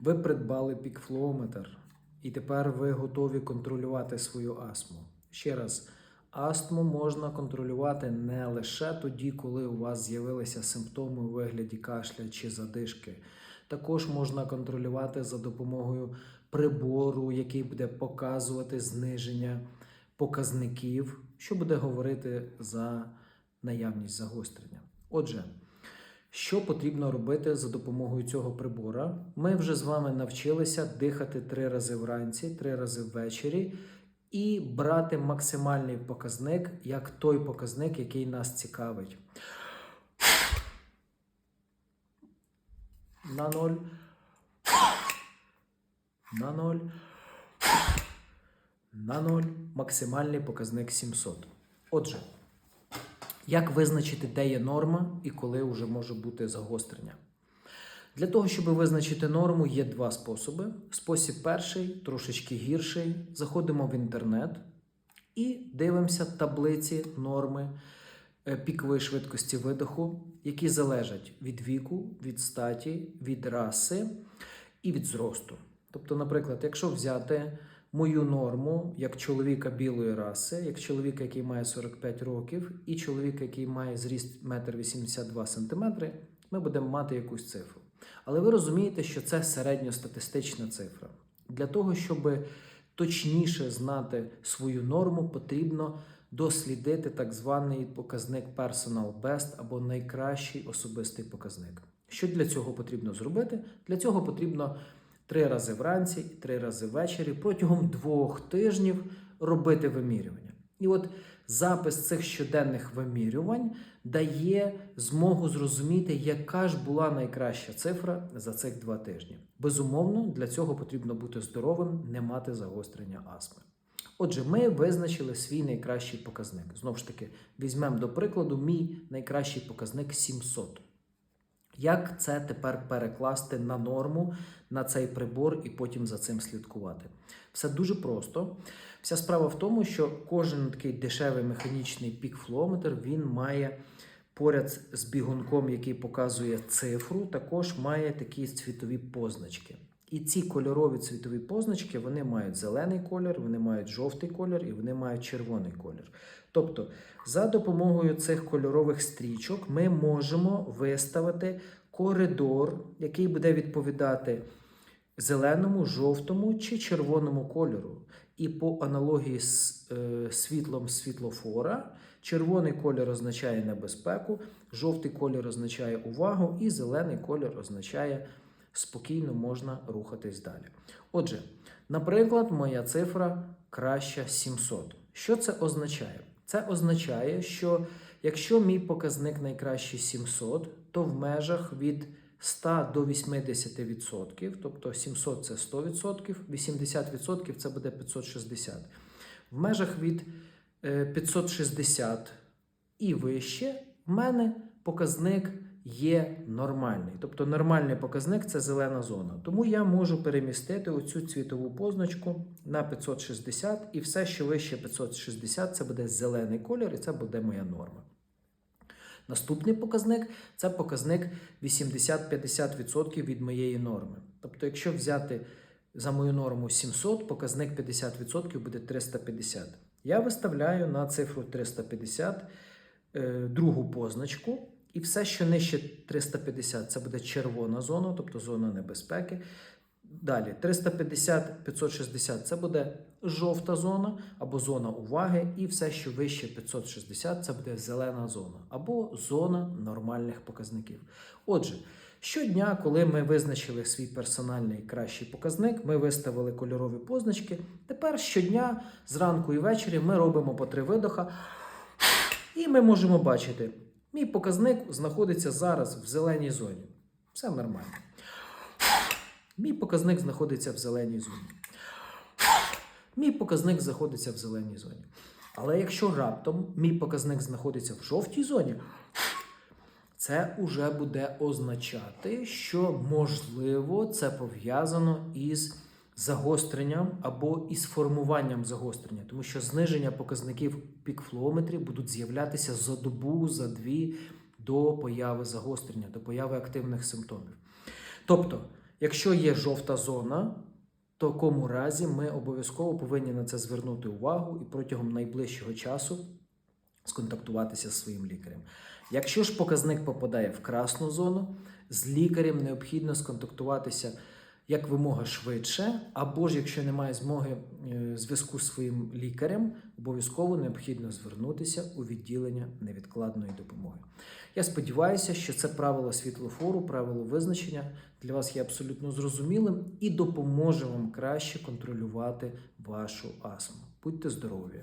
Ви придбали пікфлометр, і тепер ви готові контролювати свою астму. Ще раз, астму можна контролювати не лише тоді, коли у вас з'явилися симптоми у вигляді кашля чи задишки. Також можна контролювати за допомогою прибору, який буде показувати зниження показників, що буде говорити за наявність загострення. Отже, що потрібно робити за допомогою цього прибора? Ми вже з вами навчилися дихати три рази вранці, три рази ввечері і брати максимальний показник як той показник, який нас цікавить. На ноль. На ноль. На ноль. Максимальний показник 700. Отже, як визначити, де є норма і коли вже може бути загострення? Для того, щоб визначити норму, є два способи. Спосіб перший, трошечки гірший. Заходимо в інтернет і дивимося таблиці норми е, пікової швидкості видоху, які залежать від віку, від статі, від раси і від зросту. Тобто, наприклад, якщо взяти мою норму як чоловіка білої раси, як чоловіка, який має 45 років, і чоловіка, який має зріст 1,82 см, ми будемо мати якусь цифру. Але ви розумієте, що це середньостатистична цифра. Для того, щоб точніше знати свою норму, потрібно дослідити так званий показник Personal Best або найкращий особистий показник. Що для цього потрібно зробити? Для цього потрібно три рази вранці і три рази ввечері протягом двох тижнів робити вимірювання. І от запис цих щоденних вимірювань дає змогу зрозуміти, яка ж була найкраща цифра за цих два тижні. Безумовно, для цього потрібно бути здоровим, не мати загострення астми. Отже, ми визначили свій найкращий показник. Знову ж таки, візьмемо до прикладу мій найкращий показник 700. Як це тепер перекласти на норму на цей прибор і потім за цим слідкувати? Все дуже просто. Вся справа в тому, що кожен такий дешевий механічний пік-флометр він має поряд з бігунком, який показує цифру, також має такі цвітові позначки. І ці кольорові цвітові позначки вони мають зелений колір, вони мають жовтий колір і вони мають червоний колір. Тобто, за допомогою цих кольорових стрічок ми можемо виставити коридор, який буде відповідати зеленому, жовтому чи червоному кольору. І по аналогії з е, світлом світлофора, червоний колір означає небезпеку, жовтий колір означає увагу, і зелений колір означає спокійно можна рухатись далі. Отже, наприклад, моя цифра краща 700. Що це означає? Це означає, що якщо мій показник найкращий 700, то в межах від 100 до 80%, тобто 700 це 100%, 80% це буде 560. В межах від е, 560 і вище в мене показник є нормальний. Тобто нормальний показник це зелена зона. Тому я можу перемістити оцю цвітову позначку на 560, і все, що вище 560, це буде зелений колір, і це буде моя норма. Наступний показник це показник 80-50% від моєї норми. Тобто, якщо взяти за мою норму 700, показник 50% буде 350. Я виставляю на цифру 350 е, другу позначку, і все, що нижче 350, це буде червона зона, тобто зона небезпеки. Далі 350-560 це буде жовта зона або зона уваги, і все, що вище 560, це буде зелена зона або зона нормальних показників. Отже, щодня, коли ми визначили свій персональний кращий показник, ми виставили кольорові позначки. Тепер щодня, зранку і ввечері, ми робимо по три видоха, і ми можемо бачити, мій показник знаходиться зараз в зеленій зоні. Все нормально. Мій показник знаходиться в зеленій зоні. Мій показник знаходиться в зеленій зоні. Але якщо раптом мій показник знаходиться в жовтій зоні, це вже буде означати, що можливо це пов'язано із загостренням або із формуванням загострення, тому що зниження показників пікфлометрі будуть з'являтися за добу, за дві до появи загострення, до появи активних симптомів. Тобто, Якщо є жовта зона, в такому разі ми обов'язково повинні на це звернути увагу і протягом найближчого часу сконтактуватися з своїм лікарем. Якщо ж показник попадає в красну зону, з лікарем необхідно сконтактуватися як вимога швидше, або ж якщо немає змоги е, зв'язку з своїм лікарем, обов'язково необхідно звернутися у відділення невідкладної допомоги. Я сподіваюся, що це правило світлофору, правило визначення для вас є абсолютно зрозумілим і допоможе вам краще контролювати вашу астму. Будьте здорові!